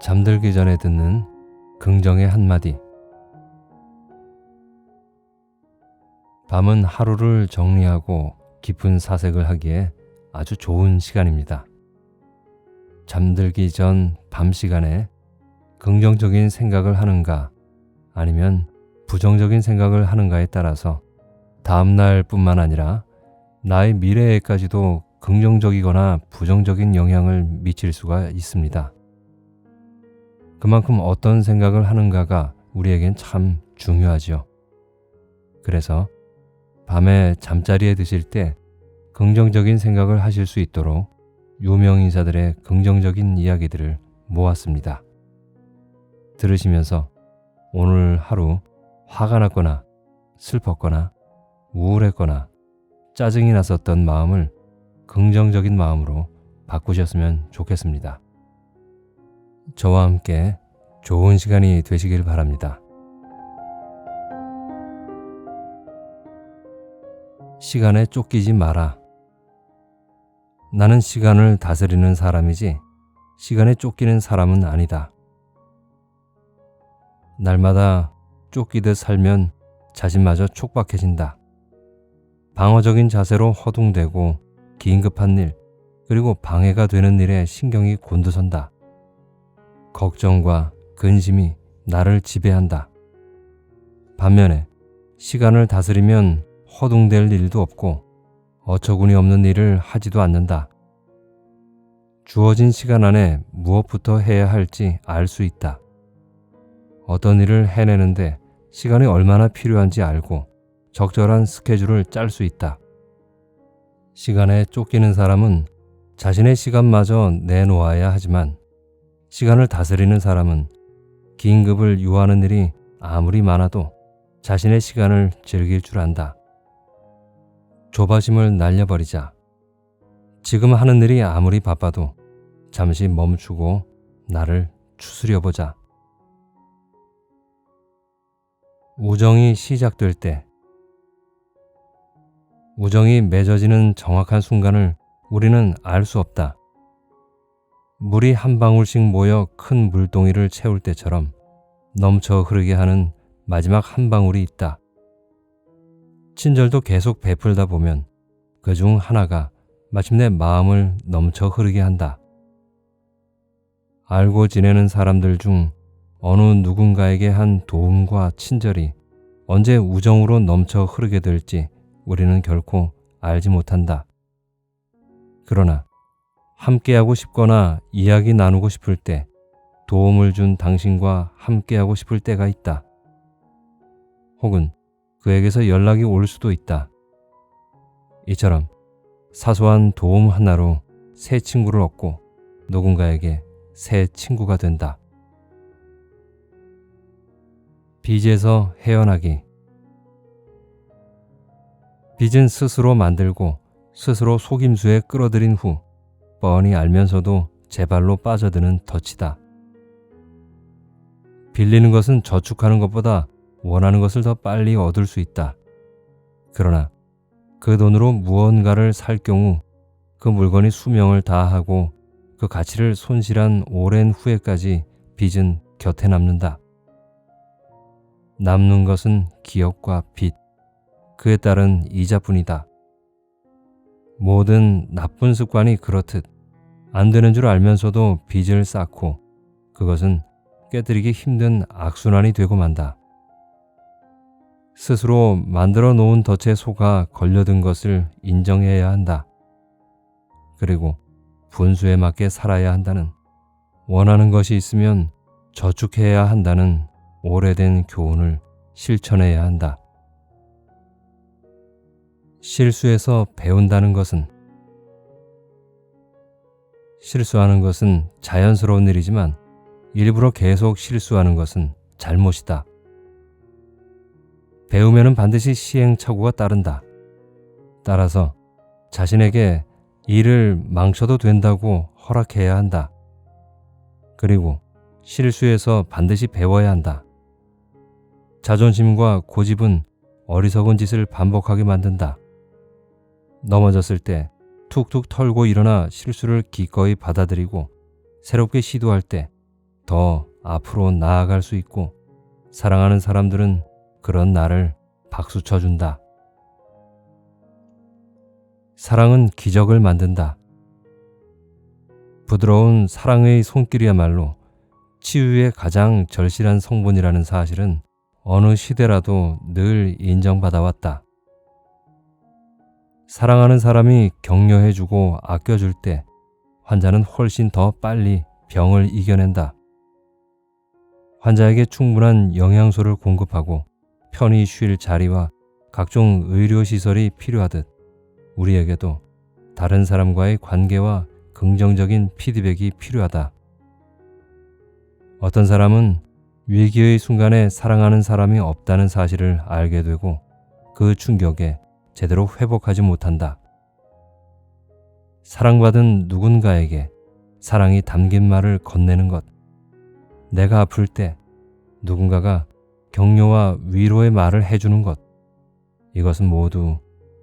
잠들기 전에 듣는 긍정의 한마디. 밤은 하루를 정리하고 깊은 사색을 하기에 아주 좋은 시간입니다. 잠들기 전 밤 시간에 긍정적인 생각을 하는가 아니면 부정적인 생각을 하는가에 따라서 다음날 뿐만 아니라 나의 미래에까지도 긍정적이거나 부정적인 영향을 미칠 수가 있습니다. 그만큼 어떤 생각을 하는가가 우리에겐 참 중요하지요. 그래서 밤에 잠자리에 드실 때 긍정적인 생각을 하실 수 있도록 유명 인사들의 긍정적인 이야기들을 모았습니다. 들으시면서 오늘 하루 화가 났거나 슬펐거나 우울했거나 짜증이 났었던 마음을 긍정적인 마음으로 바꾸셨으면 좋겠습니다. 저와 함께 좋은 시간이 되시길 바랍니다. 시간에 쫓기지 마라. 나는 시간을 다스리는 사람이지 시간에 쫓기는 사람은 아니다. 날마다 쫓기듯 살면 자신마저 촉박해진다. 방어적인 자세로 허둥대고 긴급한 일, 그리고 방해가 되는 일에 신경이 곤두선다. 걱정과 근심이 나를 지배한다. 반면에 시간을 다스리면 허둥댈 일도 없고 어처구니 없는 일을 하지도 않는다. 주어진 시간 안에 무엇부터 해야 할지 알 수 있다. 어떤 일을 해내는데 시간이 얼마나 필요한지 알고 적절한 스케줄을 짤 수 있다. 시간에 쫓기는 사람은 자신의 시간마저 내놓아야 하지만 시간을 다스리는 사람은 긴급을 요하는 일이 아무리 많아도 자신의 시간을 즐길 줄 안다. 조바심을 날려버리자. 지금 하는 일이 아무리 바빠도 잠시 멈추고 나를 추스려보자. 우정이 시작될 때 우정이 맺어지는 정확한 순간을 우리는 알 수 없다. 물이 한 방울씩 모여 큰 물동이를 채울 때처럼 넘쳐 흐르게 하는 마지막 한 방울이 있다. 친절도 계속 베풀다 보면 그 중 하나가 마침내 마음을 넘쳐 흐르게 한다. 알고 지내는 사람들 중 어느 누군가에게 한 도움과 친절이 언제 우정으로 넘쳐 흐르게 될지 우리는 결코 알지 못한다. 그러나 함께하고 싶거나 이야기 나누고 싶을 때 도움을 준 당신과 함께하고 싶을 때가 있다. 혹은 그에게서 연락이 올 수도 있다. 이처럼 사소한 도움 하나로 새 친구를 얻고 누군가에게 새 친구가 된다. 빚에서 헤어나기. 빚은 스스로 만들고 스스로 속임수에 끌어들인 후 뻔히 알면서도 제 발로 빠져드는 덫이다. 빌리는 것은 저축하는 것보다 원하는 것을 더 빨리 얻을 수 있다. 그러나 그 돈으로 무언가를 살 경우 그 물건이 수명을 다하고 그 가치를 손실한 오랜 후에까지 빚은 곁에 남는다. 남는 것은 기억과 빚, 그에 따른 이자뿐이다. 모든 나쁜 습관이 그렇듯 안 되는 줄 알면서도 빚을 쌓고 그것은 깨뜨리기 힘든 악순환이 되고 만다. 스스로 만들어 놓은 덫에 속아 걸려든 것을 인정해야 한다. 그리고 분수에 맞게 살아야 한다는 원하는 것이 있으면 저축해야 한다는 오래된 교훈을 실천해야 한다. 실수에서 배운다는 것은 실수하는 것은 자연스러운 일이지만 일부러 계속 실수하는 것은 잘못이다. 배우면 반드시 시행착오가 따른다. 따라서 자신에게 일을 망쳐도 된다고 허락해야 한다. 그리고 실수에서 반드시 배워야 한다. 자존심과 고집은 어리석은 짓을 반복하게 만든다. 넘어졌을 때 툭툭 털고 일어나 실수를 기꺼이 받아들이고 새롭게 시도할 때 더 앞으로 나아갈 수 있고 사랑하는 사람들은 그런 나를 박수 쳐준다. 사랑은 기적을 만든다. 부드러운 사랑의 손길이야말로 치유의 가장 절실한 성분이라는 사실은 어느 시대라도 늘 인정받아왔다. 사랑하는 사람이 격려해주고 아껴줄 때 환자는 훨씬 더 빨리 병을 이겨낸다. 환자에게 충분한 영양소를 공급하고 편히 쉴 자리와 각종 의료시설이 필요하듯 우리에게도 다른 사람과의 관계와 긍정적인 피드백이 필요하다. 어떤 사람은 위기의 순간에 사랑하는 사람이 없다는 사실을 알게 되고 그 충격에 제대로 회복하지 못한다. 사랑받은 누군가에게 사랑이 담긴 말을 건네는 것. 내가 아플 때 누군가가 격려와 위로의 말을 해주는 것. 이것은 모두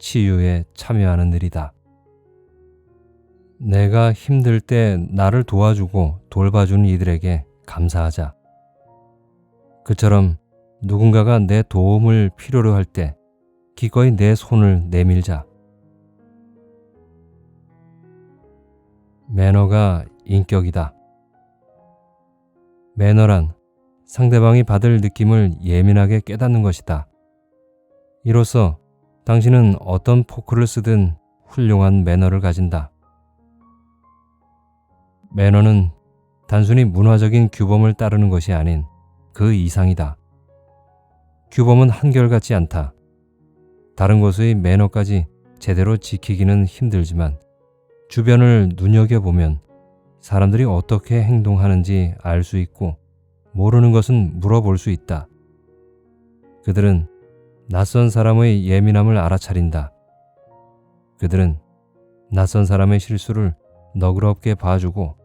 치유에 참여하는 일이다. 내가 힘들 때 나를 도와주고 돌봐주는 이들에게 감사하자. 그처럼 누군가가 내 도움을 필요로 할 때 기꺼이 내 손을 내밀자. 매너가 인격이다. 매너란 상대방이 받을 느낌을 예민하게 깨닫는 것이다. 이로써 당신은 어떤 포크를 쓰든 훌륭한 매너를 가진다. 매너는 단순히 문화적인 규범을 따르는 것이 아닌 그 이상이다. 규범은 한결같지 않다. 다른 곳의 매너까지 제대로 지키기는 힘들지만 주변을 눈여겨보면 사람들이 어떻게 행동하는지 알 수 있고 모르는 것은 물어볼 수 있다. 그들은 낯선 사람의 예민함을 알아차린다. 그들은 낯선 사람의 실수를 너그럽게 봐주고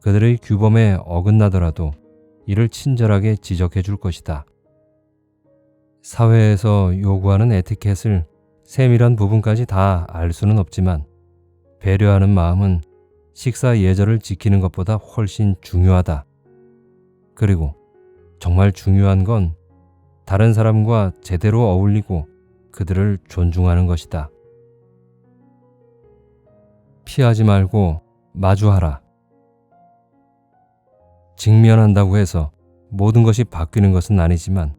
그들의 규범에 어긋나더라도 이를 친절하게 지적해 줄 것이다. 사회에서 요구하는 에티켓을 세밀한 부분까지 다 알 수는 없지만 배려하는 마음은 식사 예절을 지키는 것보다 훨씬 중요하다. 그리고 정말 중요한 건 다른 사람과 제대로 어울리고 그들을 존중하는 것이다. 피하지 말고 마주하라. 직면한다고 해서 모든 것이 바뀌는 것은 아니지만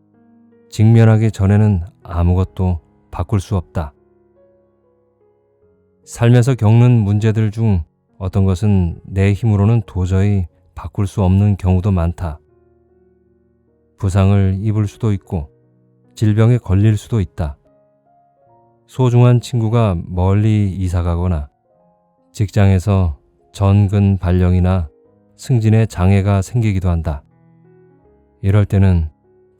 직면하기 전에는 아무것도 바꿀 수 없다. 살면서 겪는 문제들 중 어떤 것은 내 힘으로는 도저히 바꿀 수 없는 경우도 많다. 부상을 입을 수도 있고 질병에 걸릴 수도 있다. 소중한 친구가 멀리 이사 가거나 직장에서 전근 발령이나 승진에 장애가 생기기도 한다. 이럴 때는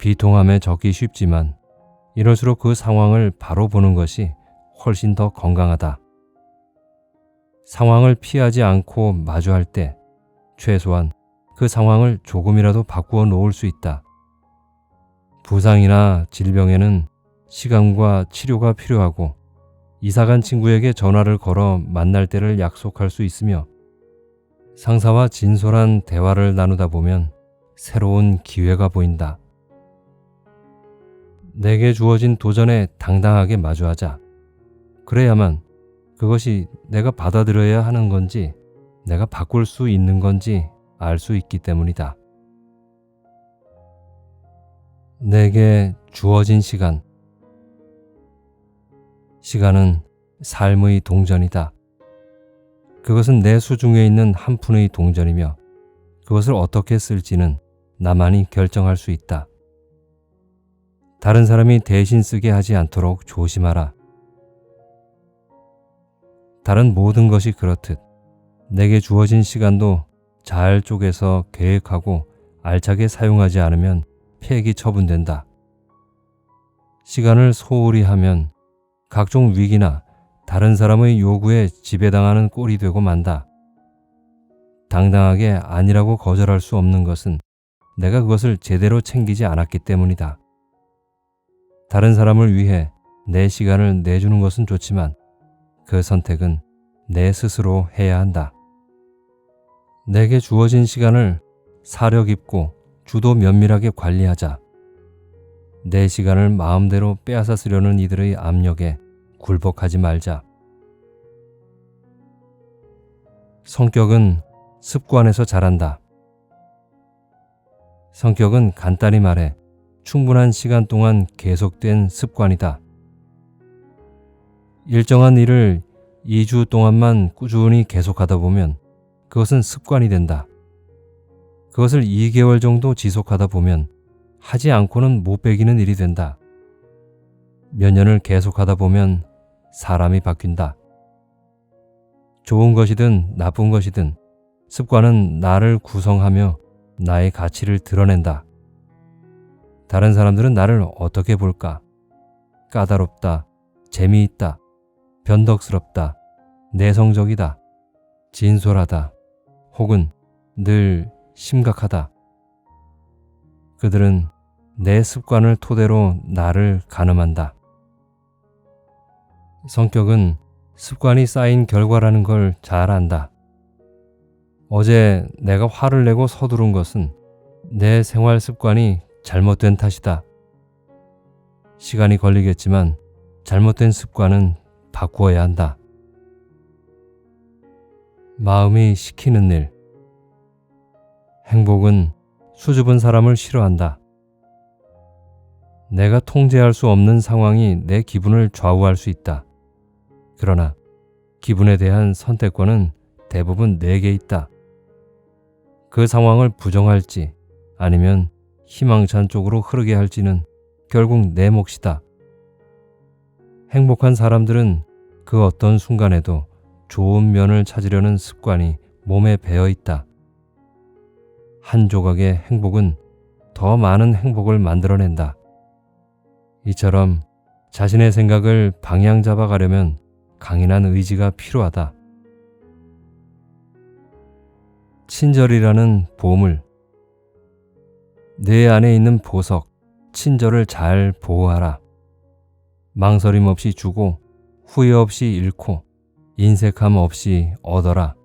비통함에 적기 쉽지만 이럴수록 그 상황을 바로 보는 것이 훨씬 더 건강하다. 상황을 피하지 않고 마주할 때 최소한 그 상황을 조금이라도 바꾸어 놓을 수 있다. 부상이나 질병에는 시간과 치료가 필요하고 이사간 친구에게 전화를 걸어 만날 때를 약속할 수 있으며 상사와 진솔한 대화를 나누다 보면 새로운 기회가 보인다. 내게 주어진 도전에 당당하게 마주하자. 그래야만 그것이 내가 받아들여야 하는 건지 내가 바꿀 수 있는 건지 알 수 있기 때문이다. 내게 주어진 시간. 시간은 삶의 동전이다. 그것은 내 수중에 있는 한 푼의 동전이며 그것을 어떻게 쓸지는 나만이 결정할 수 있다. 다른 사람이 대신 쓰게 하지 않도록 조심하라. 다른 모든 것이 그렇듯 내게 주어진 시간도 잘 쪼개서 계획하고 알차게 사용하지 않으면 폐기 처분된다. 시간을 소홀히 하면 각종 위기나 다른 사람의 요구에 지배당하는 꼴이 되고 만다. 당당하게 아니라고 거절할 수 없는 것은 내가 그것을 제대로 챙기지 않았기 때문이다. 다른 사람을 위해 내 시간을 내주는 것은 좋지만 그 선택은 내 스스로 해야 한다. 내게 주어진 시간을 사려 깊고 주도 면밀하게 관리하자. 내 시간을 마음대로 빼앗아 쓰려는 이들의 압력에 굴복하지 말자. 성격은 습관에서 자란다. 성격은 간단히 말해 충분한 시간 동안 계속된 습관이다. 일정한 일을 2주 동안만 꾸준히 계속하다 보면 그것은 습관이 된다. 그것을 2개월 정도 지속하다 보면 하지 않고는 못 배기는 일이 된다. 몇 년을 계속하다 보면 사람이 바뀐다. 좋은 것이든 나쁜 것이든 습관은 나를 구성하며 나의 가치를 드러낸다. 다른 사람들은 나를 어떻게 볼까? 까다롭다, 재미있다, 변덕스럽다, 내성적이다, 진솔하다, 혹은 늘 심각하다. 그들은 내 습관을 토대로 나를 가늠한다. 성격은 습관이 쌓인 결과라는 걸 잘 안다. 어제 내가 화를 내고 서두른 것은 내 생활 습관이 잘못된 탓이다. 시간이 걸리겠지만 잘못된 습관은 바꾸어야 한다. 마음이 시키는 일. 행복은 수줍은 사람을 싫어한다. 내가 통제할 수 없는 상황이 내 기분을 좌우할 수 있다. 그러나 기분에 대한 선택권은 대부분 내게 있다. 그 상황을 부정할지 아니면 희망찬 쪽으로 흐르게 할지는 결국 내 몫이다. 행복한 사람들은 그 어떤 순간에도 좋은 면을 찾으려는 습관이 몸에 배어 있다. 한 조각의 행복은 더 많은 행복을 만들어낸다. 이처럼 자신의 생각을 방향 잡아가려면 강인한 의지가 필요하다. 친절이라는 보물. 내 안에 있는 보석, 친절을 잘 보호하라. 망설임 없이 주고 후회 없이 잃고 인색함 없이 얻어라.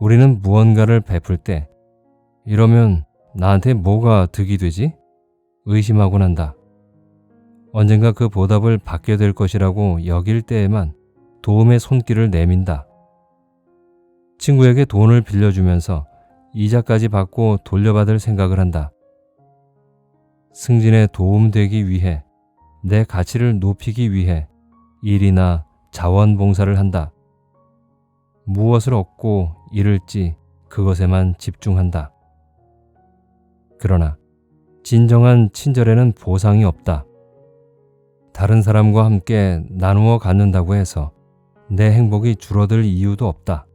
우리는 무언가를 베풀 때 이러면 나한테 뭐가 득이 되지? 의심하곤 한다. 언젠가 그 보답을 받게 될 것이라고 여길 때에만 도움의 손길을 내민다. 친구에게 돈을 빌려주면서 이자까지 받고 돌려받을 생각을 한다. 승진에 도움되기 위해 내 가치를 높이기 위해 일이나 자원봉사를 한다. 무엇을 얻고 잃을지 그것에만 집중한다. 그러나 진정한 친절에는 보상이 없다. 다른 사람과 함께 나누어 갖는다고 해서 내 행복이 줄어들 이유도 없다.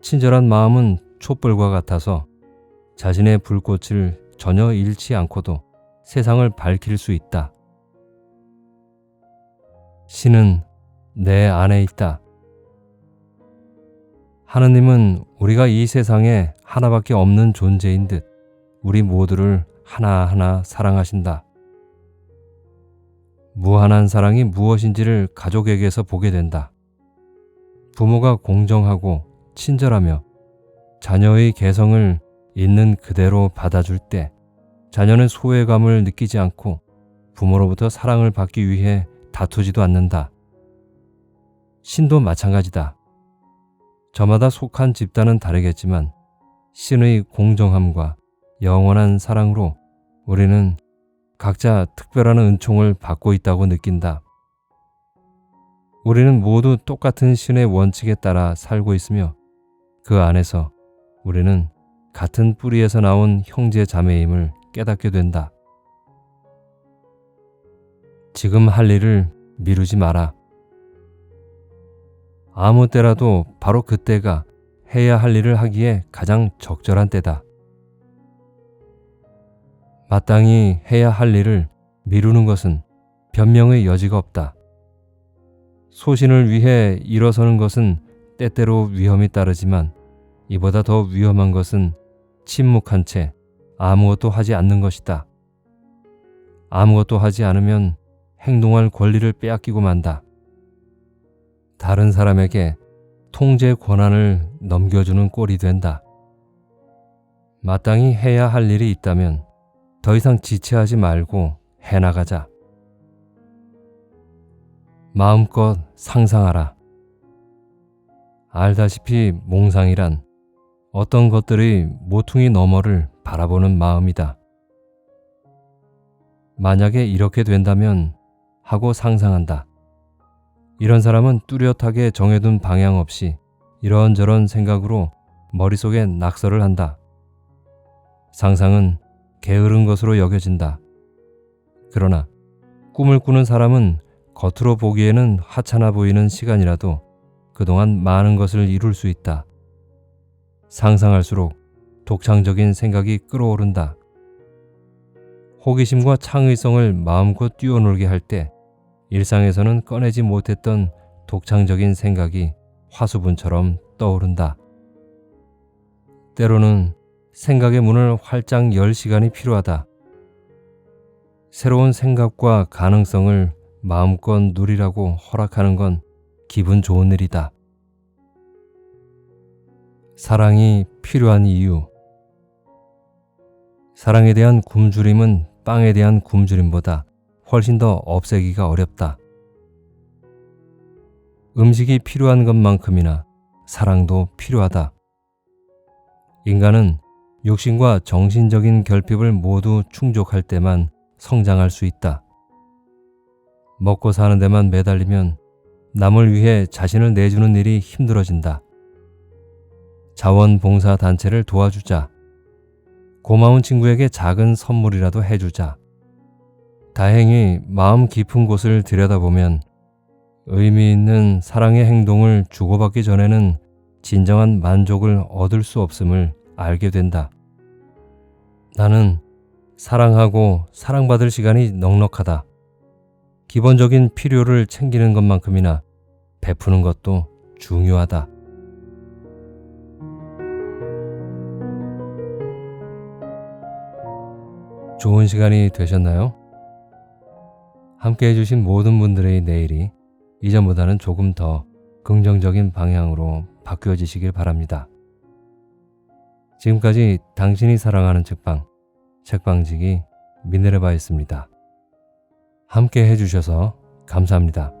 친절한 마음은 촛불과 같아서 자신의 불꽃을 전혀 잃지 않고도 세상을 밝힐 수 있다. 신은 내 안에 있다. 하느님은 우리가 이 세상에 하나밖에 없는 존재인 듯 우리 모두를 하나하나 사랑하신다. 무한한 사랑이 무엇인지를 가족에게서 보게 된다. 부모가 공정하고 친절하며 자녀의 개성을 있는 그대로 받아줄 때 자녀는 소외감을 느끼지 않고 부모로부터 사랑을 받기 위해 다투지도 않는다. 신도 마찬가지다. 저마다 속한 집단은 다르겠지만 신의 공정함과 영원한 사랑으로 우리는 각자 특별한 은총을 받고 있다고 느낀다. 우리는 모두 똑같은 신의 원칙에 따라 살고 있으며 그 안에서 우리는 같은 뿌리에서 나온 형제 자매임을 깨닫게 된다. 지금 할 일을 미루지 마라. 아무 때라도 바로 그때가 해야 할 일을 하기에 가장 적절한 때다. 마땅히 해야 할 일을 미루는 것은 변명의 여지가 없다. 소신을 위해 일어서는 것은 때때로 위험이 따르지만 이보다 더 위험한 것은 침묵한 채 아무것도 하지 않는 것이다. 아무것도 하지 않으면 행동할 권리를 빼앗기고 만다. 다른 사람에게 통제 권한을 넘겨주는 꼴이 된다. 마땅히 해야 할 일이 있다면 더 이상 지체하지 말고 해나가자. 마음껏 상상하라. 알다시피 몽상이란 어떤 것들의 모퉁이 너머를 바라보는 마음이다. 만약에 이렇게 된다면 하고 상상한다. 이런 사람은 뚜렷하게 정해둔 방향 없이 이런저런 생각으로 머릿속에 낙서를 한다. 상상은 게으른 것으로 여겨진다. 그러나 꿈을 꾸는 사람은 겉으로 보기에는 하찮아 보이는 시간이라도 그동안 많은 것을 이룰 수 있다. 상상할수록 독창적인 생각이 끌어오른다. 호기심과 창의성을 마음껏 뛰어놀게 할 때 일상에서는 꺼내지 못했던 독창적인 생각이 화수분처럼 떠오른다. 때로는 생각의 문을 활짝 열 시간이 필요하다. 새로운 생각과 가능성을 마음껏 누리라고 허락하는 건 기분 좋은 일이다. 사랑이 필요한 이유. 사랑에 대한 굶주림은 빵에 대한 굶주림보다 훨씬 더 없애기가 어렵다. 음식이 필요한 것만큼이나 사랑도 필요하다. 인간은 육신과 정신적인 결핍을 모두 충족할 때만 성장할 수 있다. 먹고 사는 데만 매달리면 남을 위해 자신을 내주는 일이 힘들어진다. 자원봉사 단체를 도와주자. 고마운 친구에게 작은 선물이라도 해주자. 다행히 마음 깊은 곳을 들여다보면 의미 있는 사랑의 행동을 주고받기 전에는 진정한 만족을 얻을 수 없음을 알게 된다. 나는 사랑하고 사랑받을 시간이 넉넉하다. 기본적인 필요를 챙기는 것만큼이나 베푸는 것도 중요하다. 좋은 시간이 되셨나요? 함께 해주신 모든 분들의 내일이 이전보다는 조금 더 긍정적인 방향으로 바뀌어지시길 바랍니다. 지금까지 당신이 사랑하는 책방, 책방지기 미네르바였습니다. 함께 해주셔서 감사합니다.